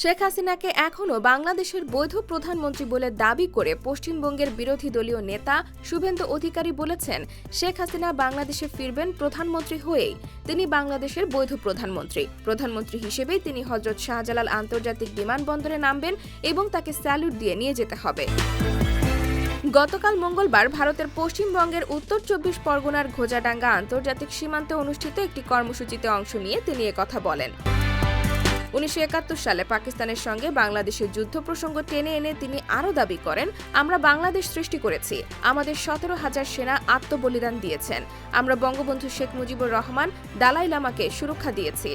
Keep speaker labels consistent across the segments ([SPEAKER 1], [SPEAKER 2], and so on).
[SPEAKER 1] শেখ হাসিনাকে এখনও বাংলাদেশের বৈধ প্রধানমন্ত্রী বলে দাবি করে পশ্চিমবঙ্গের বিরোধী দলীয় নেতা শুভেন্দু অধিকারী বলেছেন, শেখ হাসিনা বাংলাদেশে ফিরবেন প্রধানমন্ত্রী হয়েই। তিনি বাংলাদেশের বৈধ প্রধানমন্ত্রী। প্রধানমন্ত্রী হিসেবেই তিনি হজরত শাহজালাল আন্তর্জাতিক বিমানবন্দরে নামবেন এবং তাকে স্যালুট দিয়ে নিয়ে যেতে হবে। গতকাল মঙ্গলবার ভারতের পশ্চিমবঙ্গের উত্তর চব্বিশ পরগনার ঘোজাডাঙ্গা আন্তর্জাতিক সীমান্তে অনুষ্ঠিত একটি কর্মসূচিতে অংশ নিয়ে তিনি কথা বলেন। উনিশশো একাত্তর সালে পাকিস্তানের সঙ্গে বাংলাদেশের যুদ্ধ প্রসঙ্গ টেনে এনে তিনি আরও দাবি করেন, আমরা বাংলাদেশ সৃষ্টি করেছি। আমাদের সতেরো হাজার সেনা আত্মবলিদান দিয়েছেন। আমরা বঙ্গবন্ধু শেখ মুজিবুর রহমান, দালাই লামাকে সুরক্ষা দিয়েছি।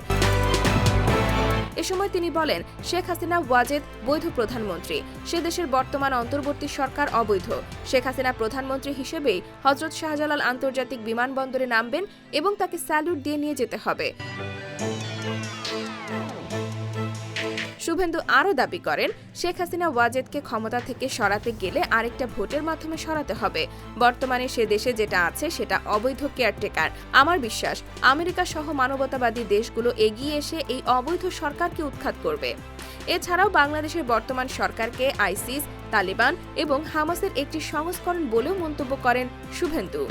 [SPEAKER 1] এ সময় তিনি বলেন, শেখ হাসিনা ওয়াজেদ, বৈধ প্রধানমন্ত্রী। সে দেশের বর্তমান অন্তর্বর্তী সরকার অবৈধ। শেখ হাসিনা প্রধানমন্ত্রী হিসেবেই হজরত শাহজালাল আন্তর্জাতিক বিমানবন্দরে নামবেন এবং তাকে স্যালুট দিয়ে নিয়ে যেতে হবে। শুভেন্দু আরও দাবি করেন, শেখ হাসিনা ওয়াজেদকে ক্ষমতা থেকে সরাতে গেলে আরেকটা ভোটের মাধ্যমে সরাতে হবে। বর্তমানে সে দেশে যেটা আছে সেটা অবৈধ কেয়ারটেকার। আমার বিশ্বাস, আমেরিকা সহ মানবতাবাদী দেশগুলো এগিয়ে এসে এই অবৈধ সরকারকে উৎখাত করবে। এছাড়াও বাংলাদেশের বর্তমান সরকারকে আইসিস, তালিবান এবং হামাসের একটি সংস্করণ বলেও মন্তব্য করেন শুভেন্দু।